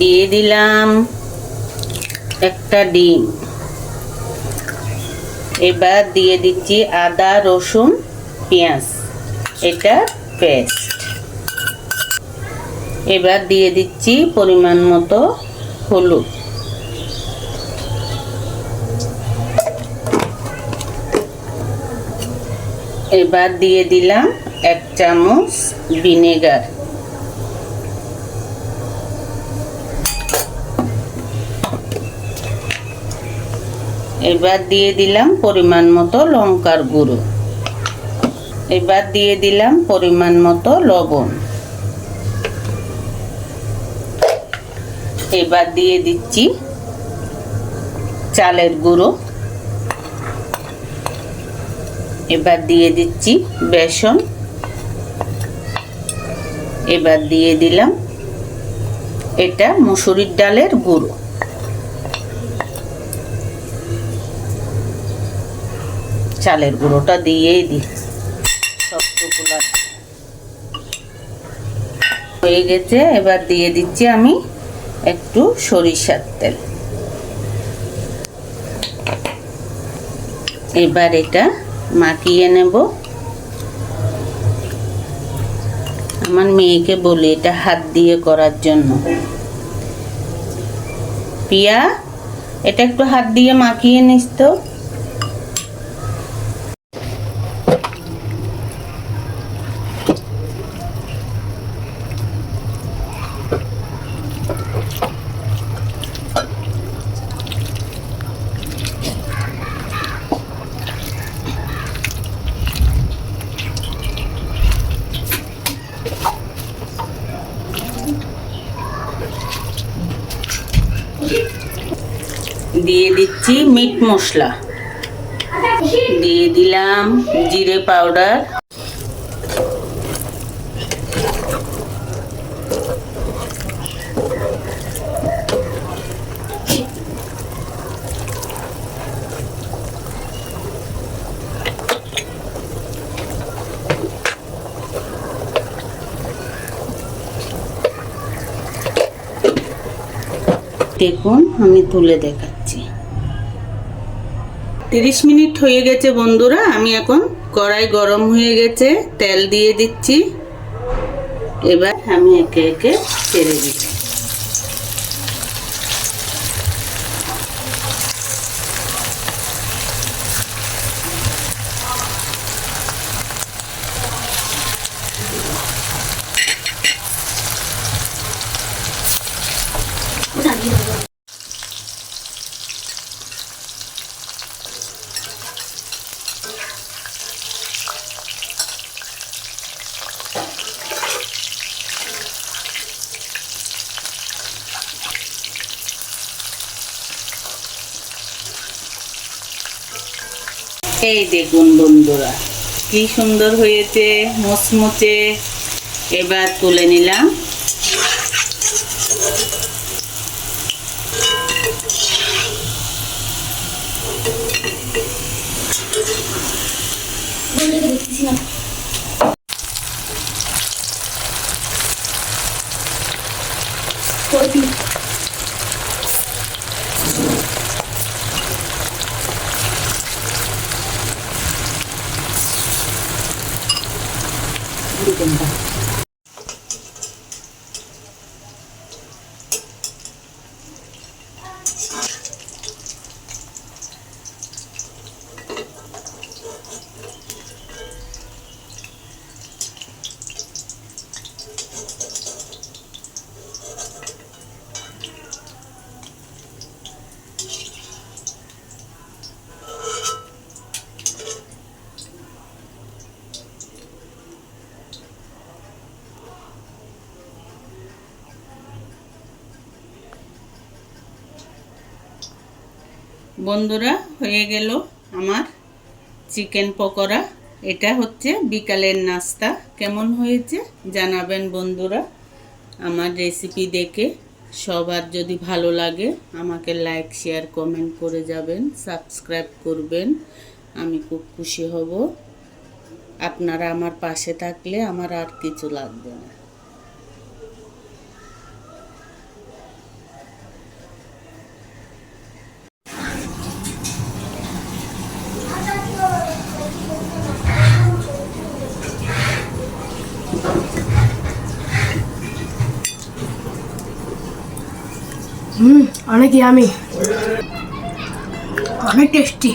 দিয়ে দিলাম একটা ডিম। এবার দিয়ে দিচ্ছি আদা, রসুন, পেঁয়াজ। এটা পেস্ট এবার দিয়ে দিচ্ছি পরিমাণ মতো হলুদ। এবার দিয়ে দিলাম এক চামচ ভিনেগার। এবার দিয়ে দিলাম পরিমাণ মতো লঙ্কার গুঁড়ো। এবার দিয়ে দিলাম পরিমাণ মতো লবণ। এবার দিয়ে দিচ্ছি চালের গুঁড়ো। এবার দিয়ে দিচ্ছি বেসন। এবার দিয়ে দিলাম এটা মুসুরির ডালের গুঁড়ো। চালের গুঁড়োটা দিয়েই দিই। হয়ে গেছে, এবার দিয়ে দিচ্ছি আমি একটু সরিষার তেল। এবার এটা মাখিয়ে নেব। আমার মেয়েকে বলি এটা হাত দিয়ে করার জন্য। পিয়া, এটা একটু হাত দিয়ে মাখিয়ে নিস তো। দিয়ে দিচ্ছি মিট মশলা। দিয়ে দিলাম জিরে পাউডার। দেখুন, আমি তুলে দেখাচ্ছি। তিরিশ মিনিট হয়ে গেছে বন্ধুরা, আমি এখন কড়াই গরম হয়ে গেছে, তেল দিয়ে দিচ্ছি। এবার আমি একে একে ছেড়ে দিচ্ছি। এই দেখুন বন্ধুরা কি সুন্দর হয়েছে মুচমুচে। এবার তুলে নিলাম। 우리된다. বন্ধুরা, হয়ে গেল আমার চিকেন পকোড়া। এটা হচ্ছে বিকালের নাস্তা। কেমন হয়েছে জানাবেন বন্ধুরা। আমার রেসিপি দেখে সবার যদি ভালো লাগে, আমাকে লাইক শেয়ার কমেন্ট করে যাবেন সাবস্ক্রাইব করবেন। আমি খুব খুশি হব। আপনারা আমার পাশে থাকলে আমার আর কিছু লাগবে না। অনেক ইয়ামি অনেক টেস্টি